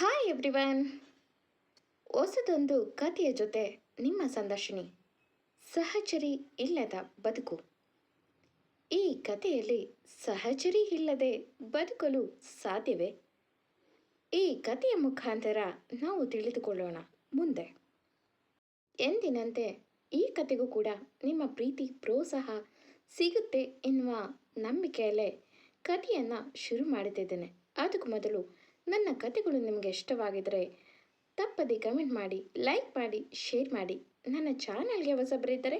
Hi everyone ಹೊಸದೊಂದು ಕಥೆಯ ಜೊತೆ ನಿಮ್ಮ ಸಂದರ್ಶಿನಿ. ಸಹಚರಿ ಇಲ್ಲದ ಬದುಕು. ಈ ಕಥೆಯಲ್ಲಿ ಸಹಚರಿ ಇಲ್ಲದೆ ಬದುಕಲು ಸಾಧ್ಯವೇ? ಈ ಕಥೆಯ ಮುಖಾಂತರ ನಾವು ತಿಳಿದುಕೊಳ್ಳೋಣ ಮುಂದೆ. ಎಂದಿನಂತೆ ಈ ಕಥೆಗೂ ಕೂಡ ನಿಮ್ಮ ಪ್ರೀತಿ ಪ್ರೋತ್ಸಾಹ ಸಿಗುತ್ತೆ ಎನ್ನುವ ನಂಬಿಕೆಯಲ್ಲೇ ಕಥೆಯನ್ನು ಶುರು ಮಾಡುತ್ತಿದ್ದೇನೆ ಅದಕ್ಕೂ ಮೊದಲು ನನ್ನ ಕಥೆಗಳು ನಿಮಗೆ ಇಷ್ಟವಾಗಿದ್ದರೆ ತಪ್ಪದೆ ಕಮೆಂಟ್ ಮಾಡಿ ಲೈಕ್ ಮಾಡಿ ಶೇರ್ ಮಾಡಿ. ನನ್ನ ಚಾನಲ್ಗೆ ಹೊಸಬರಿದ್ದರೆ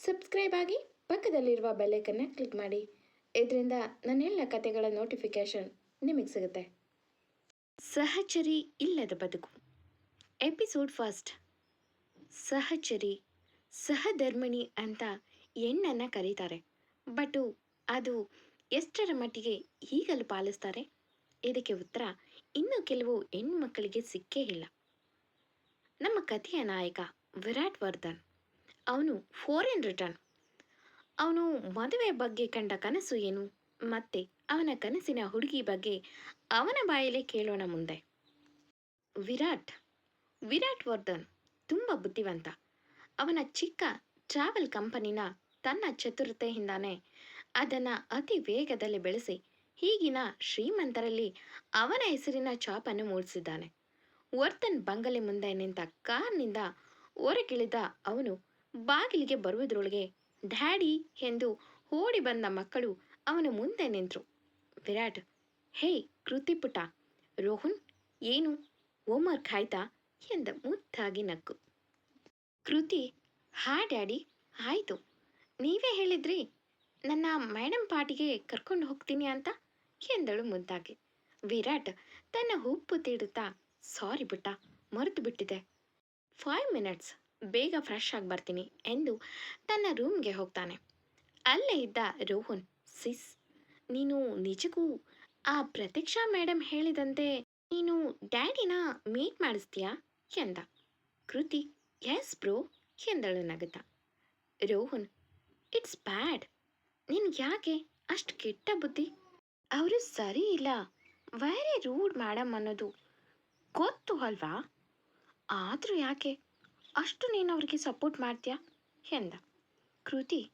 ಸಬ್ಸ್ಕ್ರೈಬ್ ಆಗಿ ಪಕ್ಕದಲ್ಲಿರುವ ಬೆಲ್ಲೈಕನ್ನು ಕ್ಲಿಕ್ ಮಾಡಿ. ಇದರಿಂದ ನನ್ನೆಲ್ಲ ಕತೆಗಳ ನೋಟಿಫಿಕೇಷನ್ ನಿಮಗೆ ಸಿಗುತ್ತೆ. ಸಹಚರಿ ಇಲ್ಲದ ಬದುಕು. ಎಪಿಸೋಡ್ ಫಸ್ಟ್ ಸಹಚರಿ, ಸಹಧರ್ಮಿಣಿ ಅಂತ ಹೆಣ್ಣನ್ನು ಕರೀತಾರೆ. ಬಟ್ಟು ಅದು ಎಷ್ಟರ ಮಟ್ಟಿಗೆ ಈಗಲೂ ಪಾಲಿಸ್ತಾರೆ? ಇದಕ್ಕೆ ಉತ್ತರ ಇನ್ನು ಕೆಲವು ಹೆಣ್ಮಕ್ಕಳಿಗೆ ಸಿಕ್ಕೇ ಇಲ್ಲ. ನಮ್ಮ ಕಥೆಯ ನಾಯಕ ವಿರಾಟ್ ವರ್ಧನ್. ಅವನು ಫೋರೆನ್ ರಿಟರ್ನ್ ಅವನು ಮದುವೆ ಬಗ್ಗೆ ಕಂಡ ಕನಸು ಏನು? ಮತ್ತೆ ಅವನ ಕನಸಿನ ಹುಡುಗಿ ಬಗ್ಗೆ ಅವನ ಬಾಯಲ್ಲೇ ಕೇಳೋಣ ಮುಂದೆ. ವಿರಾಟ್. ವಿರಾಟ್ ವರ್ಧನ್ ತುಂಬ ಬುದ್ಧಿವಂತ. ಅವನ ಚಿಕ್ಕ ಟ್ರಾವೆಲ್ ಕಂಪನಿನ ತನ್ನ ಚತುರತೆಯಿಂದಾನೆ ಅದನ್ನು ಅತಿ ವೇಗದಲ್ಲಿ ಬೆಳೆಸಿ ಈಗಿನ ಶ್ರೀಮಂತರಲ್ಲಿ ಅವನ ಹೆಸರಿನ ಚಾಪನ್ನು ಮೂಡಿಸಿದ್ದಾನೆ. ವರ್ತನ್ ಬಂಗಲೆ ಮುಂದೆ ನಿಂತ ಕಾರ್ನಿಂದ ಹೊರಗಿಳಿದ ಅವನು ಬಾಗಿಲಿಗೆ ಬರುವುದರೊಳಗೆ, ಡ್ಯಾಡಿ ಎಂದು ಓಡಿ ಬಂದ ಮಕ್ಕಳು ಅವನ ಮುಂದೆ ನಿಂತರು. ವಿರಾಟ್, ಹೇ, ಕೃತಿ ಪುಟ, ರೋಹನ್, ಏನು? ಹೋಮ್ವರ್ಕ್ ಆಯ್ತಾ? ಎಂದ ಮುದ್ದಾಗಿ ನಕ್ಕು. ಕೃತಿ, ಹಾ, ಡ್ಯಾಡಿ, ಆಯಿತು. ನೀವೇ ಹೇಳಿದ್ರಿ. ನನ್ನ ಮೇಡಮ್ ಪಾಟಿಗೆ ಕರ್ಕೊಂಡು ಹೋಗ್ತೀನಿ ಅಂತ? ಎಂದಳು ಮುದ್ದಾಗಿ. ವಿರಾಟ್ ತನ್ನ ಉಪ್ಪು ತೀಡುತ್ತಾ, ಸಾರಿ ಬಿಟ್ಟ ಮರೆತು ಬಿಟ್ಟಿದೆ. ಫೈವ್ ಮಿನಿಟ್ಸ್, ಬೇಗ ಫ್ರೆಶ್ ಆಗಿ ಬರ್ತೀನಿ ಎಂದು ತನ್ನ ರೂಮ್ಗೆ ಹೋಗ್ತಾನೆ. ಅಲ್ಲೇ ಇದ್ದ ರೋಹನ್, ಸಿಸ್, ನೀನು ನಿಜಕ್ಕೂ ಆ ಪ್ರತೀಕ್ಷಾ ಮೇಡಮ್ ಹೇಳಿದಂತೆ ನೀನು ಡ್ಯಾಡಿನ ಮೀಟ್ ಮಾಡಿಸ್ತೀಯಾ? ಎಂದ ಕೃತಿ ಎಸ್ ಬ್ರೋ ಎಂದಳು ನಗುತ್ತ. Rohan, it's bad. ನಿನ್ಗೆ ಯಾಕೆ ಅಷ್ಟು ಕೆಟ್ಟ ಬುದ್ಧಿ? ಅವರು ಸರಿ ಇಲ್ಲ. ವೆರಿ ರೂಡ್ ಮೇಡಮ್ ಅನ್ನೋದು. ಗೊತ್ತು ಅಲ್ವಾ? ಆದರೂ ಯಾಕೆ? ಅಷ್ಟು ನೀನು ಅವ್ರಿಗೆ ಸಪೋರ್ಟ್ ಮಾಡ್ತೀಯಾ? ಎಂದ. ಕೃತಿ.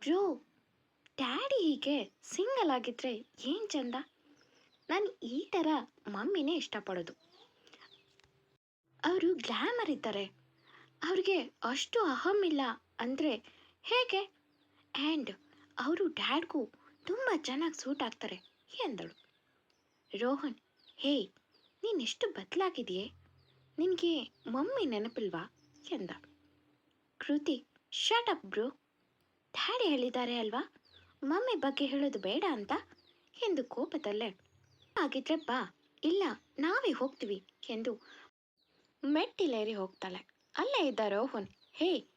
ಬ್ರೋ, ಡ್ಯಾಡಿ ಹೀಗೆ ಸಿಂಗಲ್ ಆಗಿದ್ರೆ ಏನು ಚಂದ? ನಾನು ಈ ಥರ ಮಮ್ಮಿನೇ ಇಷ್ಟಪಡೋದು. ಅವರು ಗ್ಲ್ಯಾಮರ್ ಇದ್ದಾರೆ. ಅವ್ರಿಗೆ ಅಷ್ಟು ಅಹಂ ಇಲ್ಲ ಅಂದರೆ ಹೇಗೆ? ಆ್ಯಂಡ್ ಅವರು ಡ್ಯಾಡ್ಗೂ ತುಂಬ ಚೆನ್ನಾಗಿ ಸೂಟ್ ಆಗ್ತಾರೆ ಎಂದಳು ರೋಹನ್, ಹೇ ನೀನೆಷ್ಟು ಬದಲಾಗಿದೆಯೇ? ನಿನಗೆ ಮಮ್ಮಿ ನೆನಪಿಲ್ವಾ? ಎಂದ. ಕೃತಿ ಶಟ್ ಅಪ್ ಬ್ರೋ ಡ್ಯಾಡಿ ಹೇಳಿದ್ದಾರೆ ಅಲ್ವಾ? ಮಮ್ಮಿ ಬಗ್ಗೆ ಹೇಳೋದು ಬೇಡ ಅಂತ ಎಂದು ಕೋಪದಲ್ಲೇ. ಆಗಿದ್ರೆ ಬಾ, ಇಲ್ಲ, ನಾವೇ ಹೋಗ್ತೀವಿ ಎಂದು ಮೆಟ್ಟಿಲೇರಿ ಹೋಗ್ತಾಳೆ. ಅಲ್ಲೇ ಇದ್ದ ರೋಹನ್, ಹೇ,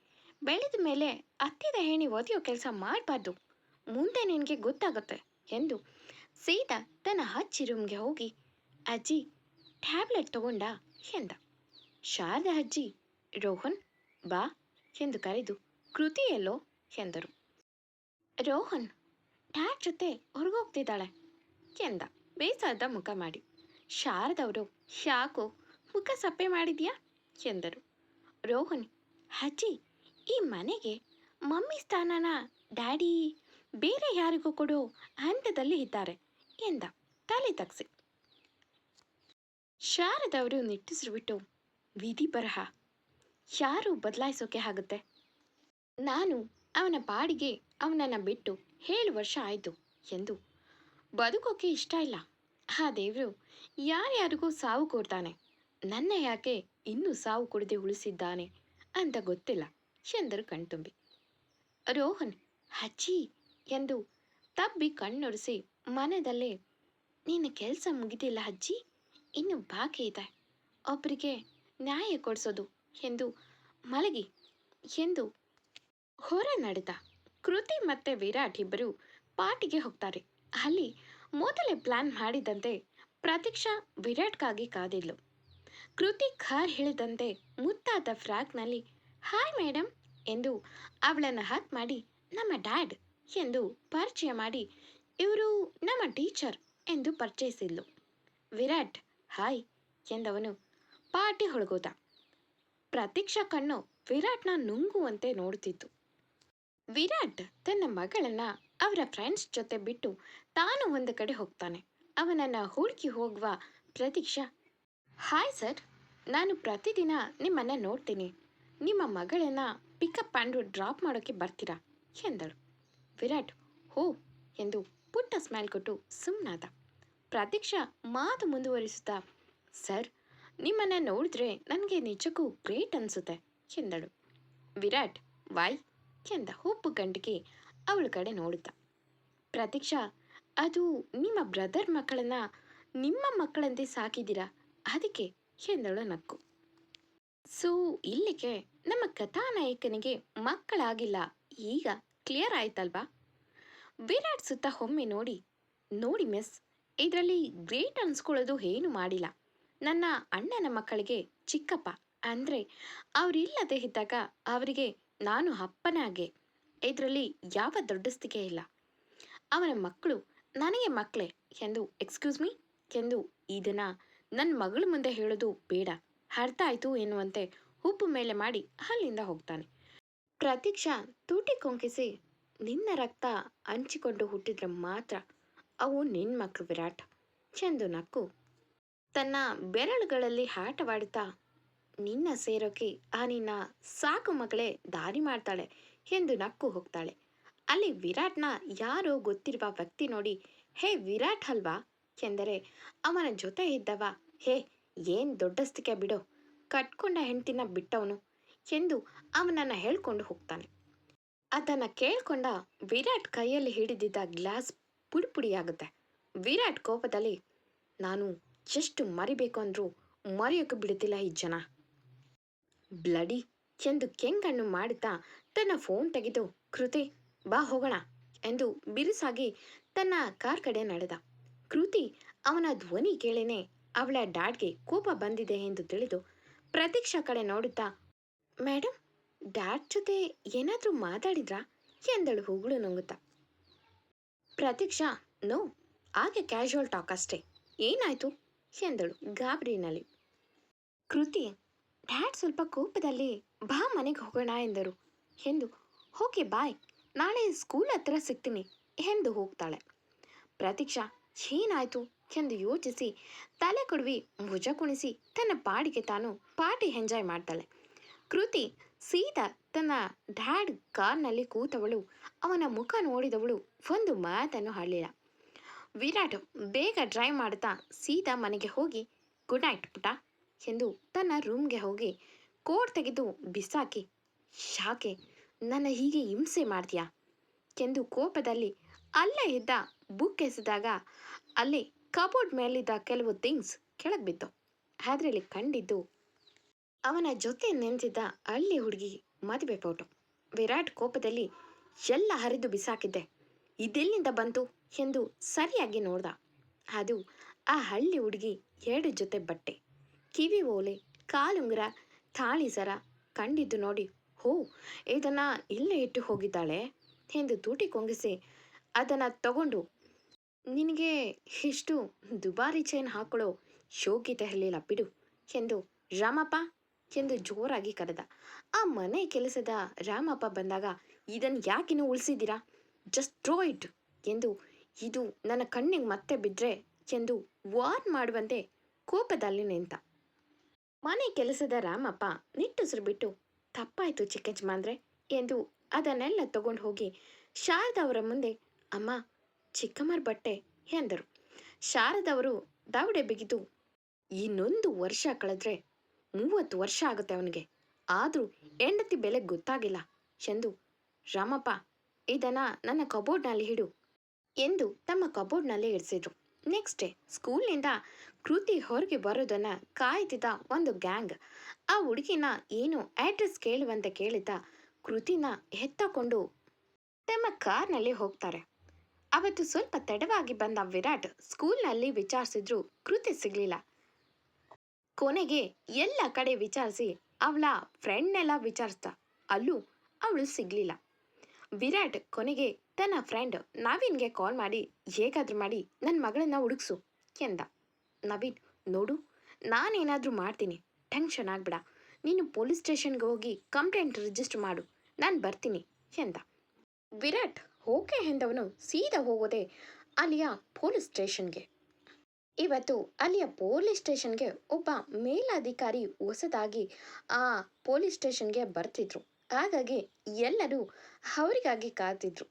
ಬೆಳೆದ ಮೇಲೆ ಹತ್ತಿದ ಹೇಣಿ ಒದೆಯೋ ಕೆಲಸ ಮಾಡಬಾರ್ದು. ಮುಂದೆ ನಿನಗೆ ಗೊತ್ತಾಗುತ್ತೆ ಎಂದು ಸೀದಾ ತನ್ನ ಅಜ್ಜಿ ರೂಮ್ಗೆ ಹೋಗಿ, ಅಜ್ಜಿ ಟ್ಯಾಬ್ಲೆಟ್ ತಗೊಂಡ? ಎಂದ. ಶಾರದ ಅಜ್ಜಿ, ರೋಹನ್, ಬಾ, ಎಂದು ಕರೆದು, ಕೃತಿ ಎಲ್ಲೋ? ಎಂದರು. ರೋಹನ್ ಡ್ಯಾಡ್ ಜೊತೆ ಹೊರಗೋಗ್ತಿದ್ದಾಳೆ, ಎಂದ. ಬೇಸಾದ ಮುಖ ಮಾಡಿ. ಶಾರದವರು ಯಾಕೋ ಮುಖ ಸಪ್ಪೆ ಮಾಡಿದ್ಯಾ? ಎಂದರು. ರೋಹನ್, ಅಜ್ಜಿ, ಈ ಮನೆಗೆ ಮಮ್ಮಿ ಸ್ಥಾನನ ಡ್ಯಾಡಿ ಬೇರೆ ಯಾರಿಗೂ ಕೊಡು ಹಂತದಲ್ಲಿ ಇದ್ದಾರೆ ಎಂದ ತಲೆ ತಗ್ಸಿ. ಶಾರದವರು ನಿಟ್ಟಿಸಿಬಿಟ್ಟು ವಿಧಿ ಬರಹ, ಯಾರು ಬದಲಾಯಿಸೋಕೆ ಆಗುತ್ತೆ? ನಾನು ಅವನ ಪಾಡಿಗೆ ಅವನನ್ನು ಬಿಟ್ಟು ಏಳು ವರ್ಷ ಆಯಿತು ಎಂದು ಬದುಕೋಕೆ ಇಷ್ಟ ಇಲ್ಲ. ಆ ದೇವರು ಯಾರ್ಯಾರಿಗೂ ಸಾವು ಕೊಡ್ತಾನೆ. ನನ್ನ ಯಾಕೆ ಇನ್ನೂ ಸಾವು ಕೊಡದೆ ಉಳಿಸಿದ್ದಾನೆ ಅಂತ ಗೊತ್ತಿಲ್ಲ ಎಂದರು ಕಣ್ತುಂಬಿ. ರೋಹನ್, ಅಜ್ಜಿ ಎಂದು ತಬ್ಬಿ ಕಣ್ಣೊರೆಸಿ ಮನದಲ್ಲೇ ನಿನ್ನ ಕೆಲಸ ಮುಗಿದಿಲ್ಲ ಅಜ್ಜಿ, ಇನ್ನು ಬಾಕಿ ಇದೆ. ಒಬ್ಬರಿಗೆ ನ್ಯಾಯ ಕೊಡಿಸೋದು ಎಂದು ಮಲಗಿ, ಎಂದು ಹೊರ ನಡೆದ. ಕೃತಿ ಮತ್ತೆ ವಿರಾಟ್ ಇಬ್ಬರು ಪಾರ್ಟಿಗೆ ಹೋಗ್ತಾರೆ. ಅಲ್ಲಿ ಮೊದಲೇ ಪ್ಲಾನ್ ಮಾಡಿದಂತೆ ಪ್ರತೀಕ್ಷಾ ವಿರಾಟ್ಗಾಗಿ ಕಾದಿದ್ಲು. ಕೃತಿ ಖಾರ್ ಹೇಳಿದಂತೆ ಮುತ್ತಾದ ಫ್ರಾಕ್ನಲ್ಲಿ, ಹಾಯ್ ಮೇಡಮ್ ಎಂದು ಅವಳನ್ನು ಹಾಕ್ ಮಾಡಿ, ನಮ್ಮ ಡ್ಯಾಡ್ ಎಂದು ಪರಿಚಯ ಮಾಡಿ, ಇವರು ನಮ್ಮ ಟೀಚರ್ ಎಂದು ಪರಿಚಯಿಸಿದ್ಲು. ವಿರಾಟ್, ಹಾಯ್ ಎಂದವನು ಪಾಟಿ ಹೊಳಗೋದ ಪ್ರತೀಕ್ಷಾ ಕಣ್ಣು ವಿರಾಟ್ನ ನುಂಗುವಂತೆ ನೋಡುತ್ತಿತ್ತು ವಿರಾಟ್ ತನ್ನ ಮಗಳನ್ನ ಅವರ ಫ್ರೆಂಡ್ಸ್ ಜೊತೆ ಬಿಟ್ಟು ತಾನು ಒಂದು ಕಡೆ ಹೋಗ್ತಾನೆ. ಅವನನ್ನ ಹುಡುಕಿ ಹೋಗುವ ಪ್ರತೀಕ್ಷಾ, ಹಾಯ್ ಸರ್, ನಾನು ಪ್ರತಿದಿನ ನಿಮ್ಮನ್ನ ನೋಡ್ತೀನಿ. ನಿಮ್ಮ ಮಗಳನ್ನ ಪಿಕಪ್ ಆ್ಯಂಡ್ ಡ್ರಾಪ್ ಮಾಡೋಕ್ಕೆ ಬರ್ತೀರಾ? ಎಂದಳು. ವಿರಾಟ್, ಹೋ ಎಂದು ಪುಟ್ಟ ಸ್ಮೈಲ್ ಕೊಟ್ಟು ಸುಮ್ಮನಾದ ಪ್ರತೀಕ್ಷಾ ಮಾತು ಮುಂದುವರಿಸುತ್ತಾ, ಸರ್, ನಿಮ್ಮನ್ನು ನೋಡಿದ್ರೆ ನನಗೆ ನಿಜಕ್ಕೂ ಗ್ರೇಟ್ ಅನಿಸುತ್ತೆ, ಎಂದಳು. ವಿರಾಟ್ ವಾಯ್ ಎಂದ ಹುಬ್ಬು ಗಂಟಿಗೆ ಅವಳ ಕಡೆ ನೋಡುತ್ತಾ. ಪ್ರತೀಕ್ಷಾ, ಅದು ನಿಮ್ಮ ಬ್ರದರ್ ಮಕ್ಕಳನ್ನು ನಿಮ್ಮ ಮಕ್ಕಳಂತೆ ಸಾಕಿದ್ದೀರಾ, ಅದಕ್ಕೆ ಎಂದಳು ನಕ್ಕು. ಸೊ, ಇಲ್ಲಿಗೆ ನಮ್ಮ ಕಥಾನಾಯಕನಿಗೆ ಮಕ್ಕಳಾಗಿಲ್ಲ, ಈಗ ಕ್ಲಿಯರ್ ಆಯ್ತಲ್ವಾ? ವಿರಾಟ್ ಸುತ್ತ ಒಮ್ಮೆ ನೋಡಿ ನೋಡಿ ಮಿಸ್ ಇದರಲ್ಲಿ ಗ್ರೇಟ್ ಅನ್ಸ್ಕೊಳ್ಳೋದು ಏನು ಮಾಡಿಲ್ಲ. ನನ್ನ ಅಣ್ಣನ ಮಕ್ಕಳಿಗೆ ಚಿಕ್ಕಪ್ಪ ಅಂದರೆ ಅವರಿಲ್ಲದೆ ಇದ್ದಾಗ ಅವರಿಗೆ ನಾನು ಅಪ್ಪನಾಗೆ. ಇದರಲ್ಲಿ ಯಾವ ದೊಡ್ಡಸ್ತಿಕೆ ಇಲ್ಲ. ಅವನ ಮಕ್ಕಳು ನನಗೆ ಮಕ್ಕಳೇ ಎಂದು ಎಕ್ಸ್ಕ್ಯೂಸ್ ಮೀ ಎಂದು ಇದನ್ನ ನನ್ನ ಮಗಳ ಮುಂದೆ ಹೇಳೋದು ಬೇಡ. ಅರ್ಥ ಆಯ್ತು ಎನ್ನುವಂತೆ ಉಪ್ಪು ಮೇಲೆ ಮಾಡಿ ಅಲ್ಲಿಂದ ಹೋಗ್ತಾನೆ. ಪ್ರತೀಕ್ಷಾ ತೂಟಿ ಕೊಂಕಿಸಿ ನಿನ್ನ ರಕ್ತ ಹಂಚಿಕೊಂಡು ಹುಟ್ಟಿದ್ರೆ ಮಾತ್ರ ಅವು ನಿನ್ನ ಮಕ್ಕಳು ವಿರಾಟ್. ಚೆಂದು ನಕ್ಕು. ತನ್ನ ಬೆರಳುಗಳಲ್ಲಿ ಆಟವಾಡುತ್ತಾ ನಿನ್ನ ಸೇರೋಕೆ ಆ ನಿನ್ನ ಸಾಕು ಮಗಳೇ ದಾರಿ ಮಾಡ್ತಾಳೆ ಎಂದು ನಕ್ಕು ಹೋಗ್ತಾಳೆ. ಅಲ್ಲಿ ವಿರಾಟ್ನ ಯಾರೋ ಗೊತ್ತಿರುವ ವ್ಯಕ್ತಿ ನೋಡಿ, ಹೇ ವಿರಾಟ್ ಅಲ್ವಾ? ಎಂದರೆ, ಅವನ ಜೊತೆ ಇದ್ದವ. ಹೇ, ಏನ್ ದೊಡ್ಡಸ್ತಿಕೆ ಬಿಡೋ. ಕಟ್ಕೊಂಡ ಹೆಂಡ್ತಿನ ಬಿಟ್ಟವನು. ಎಂದು ಅವನನ್ನು ಹೇಳ್ಕೊಂಡು ಹೋಗ್ತಾನೆ. ಅದನ್ನ ಕೇಳ್ಕೊಂಡ ವಿರಾಟ್ ಕೈಯಲ್ಲಿ ಹಿಡಿದಿದ್ದ ಗ್ಲಾಸ್ ಪುಡಿ ಪುಡಿಯಾಗುತ್ತೆ ವಿರಾಟ್ ಕೋಪದಲ್ಲಿ, ನಾನು ಎಷ್ಟು ಮರಿಬೇಕು ಅಂದ್ರೂ ಮರೆಯೋಕೆ ಬಿಡುತ್ತಿಲ್ಲ ಈ ಜನ. ಬ್ಲಡಿ ಎಂದು ಕೆಂಗಣ್ಣು ಮಾಡುತ್ತಾ ತನ್ನ ಫೋನ್ ತೆಗೆದು, ಕೃತಿ, ಬಾ ಹೋಗೋಣ ಎಂದು ಬಿರುಸಾಗಿ ತನ್ನ ಕಾರ್ ಕಡೆ ನಡೆದ. ಕೃತಿ ಅವನ ಧ್ವನಿ ಕೇಳೇನೆ ಅವಳ ಡ್ಯಾಡ್ಗೆ ಕೋಪ ಬಂದಿದೆ ಎಂದು ತಿಳಿದು ಪ್ರತೀಕ್ಷಾ ಕಡೆ ನೋಡುತ್ತಾ ಮೇಡಮ್, ಡ್ಯಾಡ್ ಜೊತೆ ಏನಾದರೂ ಮಾತಾಡಿದ್ರಾ? ಎಂದಳು ಹೂಗಳು ನುಂಗುತ್ತಾ. ಪ್ರತೀಕ್ಷಾ, ನೋ, ಹಾಗೆ ಕ್ಯಾಶುವಲ್ ಟಾಕ್ ಅಷ್ಟೇ. ಏನಾಯ್ತು? ಎಂದಳು ಗಾಬರಿನಲ್ಲಿ. ಕೃತಿ, ಡ್ಯಾಡ್ ಸ್ವಲ್ಪ ಕೋಪದಲ್ಲಿ ಬಾ ಮನೆಗೆ ಹೋಗೋಣ ಎಂದರು. ಎಂದು, ಓಕೆ, ಬಾಯ್. ನಾಳೆ ಸ್ಕೂಲ್ ಹತ್ರ ಸಿಗ್ತೀನಿ ಎಂದು ಹೋಗ್ತಾಳೆ. ಪ್ರತೀಕ್ಷಾ, ಏನಾಯ್ತು? ಎಂದು ಯೋಚಿಸಿ, ತಲೆ ಕೊಡುವಿ ಭುಜ ಕುಣಿಸಿ ತನ್ನ ಪಾಡಿಗೆ ತಾನು ಪಾರ್ಟಿ ಎಂಜಾಯ್ ಮಾಡ್ತಾಳೆ. ಕೃತಿ ಸೀದಾ ತನ್ನ ಡ್ಯಾಡ್ ಕಾರ್ನಲ್ಲಿ ಕೂತವಳು. ಅವನ ಮುಖ ನೋಡಿದವಳು ಒಂದು ಮಾತನ್ನು ಹಾಡಲಿಲ್ಲ. ವಿರಾಟ್ ಬೇಗ ಡ್ರೈವ್ ಮಾಡ್ತಾ ಸೀದಾ ಮನೆಗೆ ಹೋಗಿ, ಗುಡ್ ನೈಟ್ ಪುಟ ಎಂದು ತನ್ನ ರೂಮ್ಗೆ ಹೋಗಿ ಕೋಟ್ ತೆಗೆದು ಬಿಸಾಕಿ, ಶಾಕೆ, ನನ್ನ ಹೀಗೆ ಹಿಂಸೆ ಮಾಡ್ತೀಯಾ? ಎಂದು ಕೋಪದಲ್ಲಿ ಅಲ್ಲೇ ಇದ್ದ ಬುಕ್ ಎಸೆದಾಗ ಅಲ್ಲಿ ಕಬೋರ್ಡ್ ಮೇಲಿದ್ದ ಕೆಲವು ಥಿಂಗ್ಸ್ ಕೆಳಗೆ ಬಿತ್ತು. ಅದರಲ್ಲಿ ಕಂಡಿದ್ದು ಅವನ ಜೊತೆ ನಿಂತಿದ್ದ ಹಳ್ಳಿ ಹುಡುಗಿ ಮದುವೆ ಫೋಟೋ ವಿರಾಟ್ ಕೋಪದಲ್ಲಿ ಎಲ್ಲ ಹರಿದು ಬಿಸಾಕಿದ್ದೆ. ಇದೆಲ್ಲಿಂದ ಬಂತು ಎಂದು ಸರಿಯಾಗಿ ನೋಡ್ದ. ಅದು ಆ ಹಳ್ಳಿ ಹುಡುಗಿ ಎರಡು ಜೊತೆ ಬಟ್ಟೆ, ಕಿವಿ ಓಲೆ, ಕಾಲುಂಗುರ, ತಾಳಿ ಸರ ಕಂಡಿದ್ದು ನೋಡಿ, ಹೋ, ಇದನ್ನ ಇಲ್ಲೇ ಇಟ್ಟು ಹೋಗಿದ್ದಾಳೆ ಎಂದು ತೂಟಿ ಕೊಂಗಿಸಿ ಅದನ್ನು ತಗೊಂಡು, ನಿನಗೆ ಇಷ್ಟು ದುಬಾರಿ ಚೈನ್ ಹಾಕೊಳ್ಳೋ ಶೋಕಿತ ಇರಲಿಲ್ಲ ಬಿಡು ಎಂದು, ರಾಮಪ್ಪ ಎಂದು ಜೋರಾಗಿ ಕರೆದ. ಆ ಮನೆ ಕೆಲಸದ ರಾಮಪ್ಪ ಬಂದಾಗ ಇದನ್ನು ಯಾಕಿನ್ನು ಉಳಿಸಿದ್ದೀರಾ? ಜಸ್ಟ್ ಥ್ರೋ ಇಟ್ ಎಂದು, ಇದು ನನ್ನ ಕಣ್ಣಿಗೆ ಮತ್ತೆ ಬಿದ್ದರೆ ಎಂದು ವಾರ್ನ್ ಮಾಡುವಂತೆ ಕೋಪದಲ್ಲಿ ನಿಂತ. ಮನೆ ಕೆಲಸದ ರಾಮಪ್ಪ ನಿಟ್ಟುಸಿರು ಬಿಟ್ಟು ತಪ್ಪಾಯ್ತು ಚಿಕ್ಕಜ್ಮಾಂದ್ರೆ, ಎಂದು ಅದನ್ನೆಲ್ಲ ತಗೊಂಡು ಹೋಗಿ ಶಾರದವರ ಮುಂದೆ, ಅಮ್ಮ, ಚಿಕ್ಕಮ್ಮರ ಬಟ್ಟೆ, ಎಂದರು. ಶಾರದವರು ದಾವಡೆ ಬಿಗಿದು, ಇನ್ನೊಂದು ವರ್ಷ ಕಳೆದ್ರೆ ಮೂವತ್ತು ವರ್ಷ ಆಗುತ್ತೆ ಅವನಿಗೆ. ಆದರೂ ಹೆಂಡತಿ ಬೆಲೆ ಗೊತ್ತಾಗಿಲ್ಲ. ಚಂದು, ರಾಮಪ್ಪ ಇದನ್ನ ನನ್ನ ಕಬೋರ್ಡ್ನಲ್ಲಿ ಹಿಡು ಎಂದು ತಮ್ಮ ಕಬೋರ್ಡ್ನಲ್ಲೇ ಇಡಿಸಿದ್ರು ನೆಕ್ಸ್ಟ್ ಡೇ ಸ್ಕೂಲ್ನಿಂದ ಕೃತಿ ಹೊರಗೆ ಬರೋದನ್ನು ಕಾಯ್ತಿದ್ದ ಒಂದು ಗ್ಯಾಂಗ್. ಆ ಹುಡುಗಿನ ಏನು ಅಡ್ರೆಸ್ ಕೇಳುವಂತೆ ಕೇಳಿದ್ದ ಕೃತಿನ ಎತ್ತಕೊಂಡು ತಮ್ಮ ಕಾರ್ನಲ್ಲಿ ಹೋಗ್ತಾರೆ. ಅವತ್ತು ಸ್ವಲ್ಪ ತಡವಾಗಿ ಬಂದ ವಿರಾಟ್ ಸ್ಕೂಲ್ನಲ್ಲಿ ವಿಚಾರಿಸಿದ್ರು, ಕೃತಿ ಸಿಗ್ಲಿಲ್ಲ. ಕೊನೆಗೆ ಎಲ್ಲ ಕಡೆ ವಿಚಾರಿಸಿ ಅವಳ ಫ್ರೆಂಡ್ನೆಲ್ಲ ವಿಚಾರಿಸ್ದ ಅಲ್ಲೂ ಅವಳು ಸಿಗ್ಲಿಲ್ಲ. ವಿರಾಟ್ ಕೊನೆಗೆ, ತನ್ನ ಫ್ರೆಂಡ್ ನವೀನ್ಗೆ ಕಾಲ್ ಮಾಡಿ, ಹೇಗಾದರೂ ಮಾಡಿ ನನ್ನ ಮಗಳನ್ನ ಹುಡುಕ್ಸು, ಎಂದ. ನವೀನ್, ನೋಡು, ನಾನೇನಾದರೂ ಮಾಡ್ತೀನಿ ಟೆನ್ಷನ್ ಆಗ್ಬೇಡ. ನೀನು ಪೊಲೀಸ್ ಸ್ಟೇಷನ್ಗೆ ಹೋಗಿ ಕಂಪ್ಲೇಂಟ್ ರಿಜಿಸ್ಟರ್ ಮಾಡು, ನಾನು ಬರ್ತೀನಿ, ಎಂದ. ವಿರಾಟ್ ಓಕೆ ಎಂದವನು, ಸೀದಾ ಹೋಗೋದೆ ಅಲ್ಲಿಯ ಪೊಲೀಸ್ ಸ್ಟೇಷನ್ಗೆ ಇವತ್ತು ಅಲ್ಲಿಯ ಪೊಲೀಸ್ ಸ್ಟೇಷನ್ಗೆ ಒಬ್ಬ ಮೇಲಾಧಿಕಾರಿ ಹೊಸದಾಗಿ ಆ ಪೊಲೀಸ್ ಸ್ಟೇಷನ್ಗೆ ಬರ್ತಿದ್ರು. ಹಾಗಾಗಿ ಎಲ್ಲರೂ ಅವರಿಗಾಗಿ ಕಾತಿದ್ರು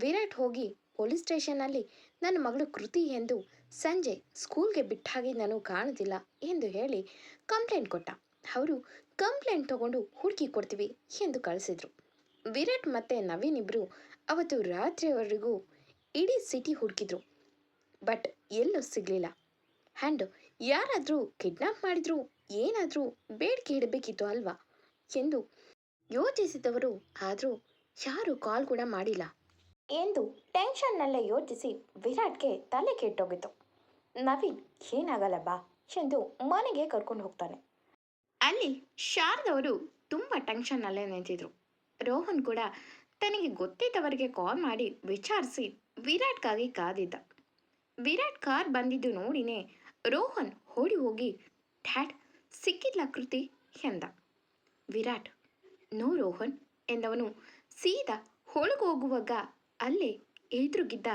ವಿರಾಟ್ ಹೋಗಿ ಪೊಲೀಸ್ ಸ್ಟೇಷನ್ನಲ್ಲಿ, ನನ್ನ ಮಗಳು ಕೃತಿ ಎಂದು ಸಂಜೆ ಸ್ಕೂಲ್ಗೆ ಬಿಟ್ಟಾಗಿ ನಾನು ಕಾಣುತ್ತಿಲ್ಲ ಎಂದು ಹೇಳಿ ಕಂಪ್ಲೇಂಟ್ ಕೊಟ್ಟ. ಅವರು, ಕಂಪ್ಲೇಂಟ್ ತಗೊಂಡು ಹುಡುಕಿ ಕೊಡ್ತೀವಿ ಎಂದು ಕಳಿಸಿದ್ರು. ವಿರಾಟ್ ಮತ್ತು ನವೀನ್ ಇಬ್ಬರು ಅವತ್ತು ರಾತ್ರಿವರೆಗೂ ಇಡೀ ಸಿಟಿ ಹುಡುಕಿದ್ರು. ಬಟ್ ಎಲ್ಲೂ ಸಿಗಲಿಲ್ಲ. ಹ್ಯಾಂಡು, ಯಾರಾದರೂ ಕಿಡ್ನಾಪ್ ಮಾಡಿದ್ರು, ಏನಾದರೂ ಬೇಡಿಕೆ ಇಡಬೇಕಿತ್ತು ಅಲ್ವಾ? ಎಂದು ಯೋಚಿಸಿದವರು, ಆದರೂ ಯಾರೂ ಕಾಲ್ ಕೂಡ ಮಾಡಿಲ್ಲ. ಎಂದು ಟೆನ್ಷನ್ನಲ್ಲೇ ಯೋಚಿಸಿ ವಿರಾಟ್ಗೆ ತಲೆ ಕೆಟ್ಟೋಗಿತ್ತು. ನವೀನ್, ಏನಾಗಲ್ಲ ಬಾ, ಎಂದು ಮನೆಗೆ ಕರ್ಕೊಂಡು ಹೋಗ್ತಾನೆ. ಅಲ್ಲಿ ಶಾರದವರು ತುಂಬ ಟೆನ್ಷನ್ನಲ್ಲೇ ನಿಂತಿದ್ರು. ರೋಹನ್ ಕೂಡ ತನಗೆ ಗೊತ್ತಿದ್ದವರಿಗೆ ಕಾಲ್ ಮಾಡಿ ವಿಚಾರಿಸಿ ವಿರಾಟ್ಗಾಗಿ ಕಾದಿದ್ದ. ವಿರಾಟ್ ಕಾರ್ ಬಂದಿದ್ದು ನೋಡಿನೇ ರೋಹನ್ ಓಡಿ ಹೋಗಿ, ಡ್ಯಾಡ್ ಸಿಕ್ಕಿಲ್ಲ ಕೃತಿ ಎಂದ. ವಿರಾಟ್, ನೋ ರೋಹನ್ ಎಂದವನು ಸೀದಾ ಹೋಳಗೋಗುವಾಗ ಹೋಗುವಾಗ ಅಲ್ಲೇ ಎದುರುಗಿದ್ದ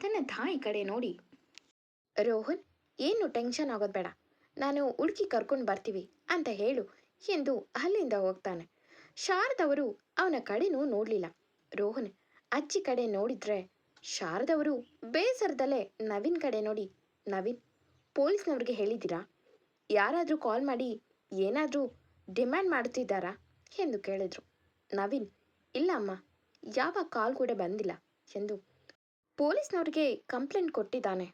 ತನ್ನ ತಾಯಿ ಕಡೆ ನೋಡಿ. ರೋಹನ್, ಏನು ಟೆನ್ಷನ್ ಆಗೋದು ಬೇಡ, ನಾನು ಹುಡುಕಿ ಕರ್ಕೊಂಡು ಬರ್ತೀವಿ ಅಂತ ಹೇಳು ಎಂದು ಅಲ್ಲಿಂದ ಹೋಗ್ತಾನೆ. ಶಾರದವರು ಅವನ ಕಡೆನೂ ನೋಡಲಿಲ್ಲ. ರೋಹನ್ ಅಜ್ಜಿ ಕಡೆ ನೋಡಿದ್ರೆ ಶಾರದವರು ಬೇಸರದಲ್ಲೇ ನವೀನ್ ಕಡೆ ನೋಡಿ. ನವೀನ್, ಪೊಲೀಸ್ನವ್ರಿಗೆ ಹೇಳಿದ್ದೀರಾ? ಯಾರಾದರೂ ಕಾಲ್ ಮಾಡಿ ಏನಾದರೂ ಡಿಮ್ಯಾಂಡ್ ಮಾಡ್ತಿದ್ದಾರಾ ಎಂದು ಕೇಳಿದ್ರು. ನವೀನ್, ಇಲ್ಲ ಅಮ್ಮ, ಯಾವ ಕಾಲ್ ಕೂಡ ಬಂದಿಲ್ಲ ಎಂದು ಪೊಲೀಸ್ನವ್ರಿಗೆ ಕಂಪ್ಲೇಂಟ್ ಕೊಟ್ಟಿದ್ದಾನೆ.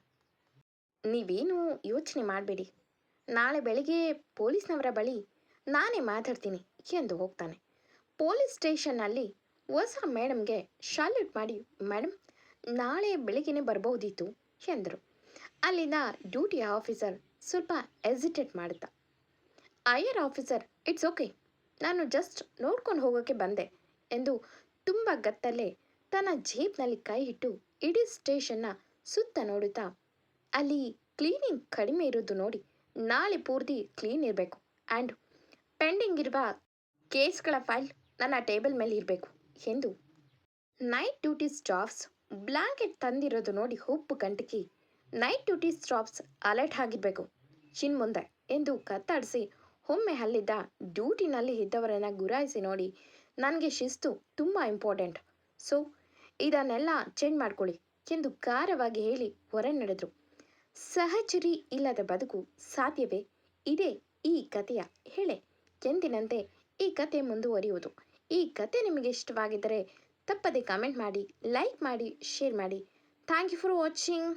ನೀವೇನು ಯೋಚನೆ ಮಾಡಬೇಡಿ. ನಾಳೆ ಬೆಳಿಗ್ಗೆ ಪೊಲೀಸ್ನವರ ಬಳಿ ನಾನೇ ಮಾತಾಡ್ತೀನಿ ಎಂದು ಹೋಗ್ತಾನೆ. ಪೊಲೀಸ್ ಸ್ಟೇಷನ್ನಲ್ಲಿ ಹೊಸ ಮೇಡಮ್ಗೆ ಶಾಲ್ಯೂಟ್ ಮಾಡಿ ಮೇಡಮ್ ನಾಳೆ ಬೆಳಿಗ್ಗೆನೆ ಬರಬಹುದಿತ್ತು ಎಂದರು. ಅಲ್ಲಿನ ಡ್ಯೂಟಿ ಆಫೀಸರ್ ಸ್ವಲ್ಪ ಎಸಿಟೇಟ್ ಮಾಡಿದ್ದ ಐಯರ್ ಆಫೀಸರ್, ಇಟ್ಸ್ ಓಕೆ. ನಾನು ಜಸ್ಟ್ ನೋಡ್ಕೊಂಡು ಹೋಗೋಕ್ಕೆ ಬಂದೆ ಎಂದು ತುಂಬ ಗತ್ತಲ್ಲೇ ತನ್ನ ಜೇಬ್ನಲ್ಲಿ ಕೈ ಇಟ್ಟು ಇಡೀ ಸ್ಟೇಷನ್ನ ಸುತ್ತ ನೋಡುತ್ತಾ, ಅಲ್ಲಿ ಕ್ಲೀನಿಂಗ್ ಕಡಿಮೆ ಇರೋದು ನೋಡಿ ನಾಳೆ ಪೂರ್ತಿ ಕ್ಲೀನ್ ಇರಬೇಕು ಆ್ಯಂಡ್ ಪೆಂಡಿಂಗ್ ಇರುವ ಕೇಸ್ಗಳ ಫೈಲ್ ನನ್ನ ಟೇಬಲ್ ಮೇಲೆ ಇರಬೇಕು ಎಂದು ನೈಟ್ ಡ್ಯೂಟಿ ಸ್ಟಾಫ್ಸ್ ಬ್ಲಾಂಕೆಟ್ ತಂದಿರೋದು ನೋಡಿ ಹುಪ್ಪು ಗಂಟಕಿ. ನೈಟ್ ಡ್ಯೂಟಿ ಸ್ಟಾಪ್ಸ್ ಅಲರ್ಟ್ ಆಗಿರಬೇಕು. ಚಿನ್ ಮುಂದೆ ಎಂದು ಕತ್ತಾಡಿಸಿ ಒಮ್ಮೆ ಅಲ್ಲಿದ್ದ ಡ್ಯೂಟಿನಲ್ಲಿ ಇದ್ದವರನ್ನು ಗುರಾಯಿಸಿ ನೋಡಿ, ನನಗೆ ಶಿಸ್ತು ತುಂಬ ಇಂಪಾರ್ಟೆಂಟ್ ಸೊ, ಇದನ್ನೆಲ್ಲ ಚೇಂಜ್ ಮಾಡ್ಕೊಳ್ಳಿ ಎಂದು ಖಾರವಾಗಿ ಹೇಳಿ ಹೊರ ನಡೆದರು ಸಹಚರಿ ಇಲ್ಲದ ಬದುಕು ಸಾಧ್ಯವೇ? ಇದೇ ಈ ಕಥೆಯ ಹೇಳೆ ಎಂದಿನಂತೆ ಈ ಕತೆ ಮುಂದುವರಿಯುವುದು. ಈ ಕತೆ ನಿಮಗೆ ಇಷ್ಟವಾಗಿದ್ದರೆ ತಪ್ಪದೆ ಕಮೆಂಟ್ ಮಾಡಿ ಲೈಕ್ ಮಾಡಿ ಶೇರ್ ಮಾಡಿ. Thank you for watching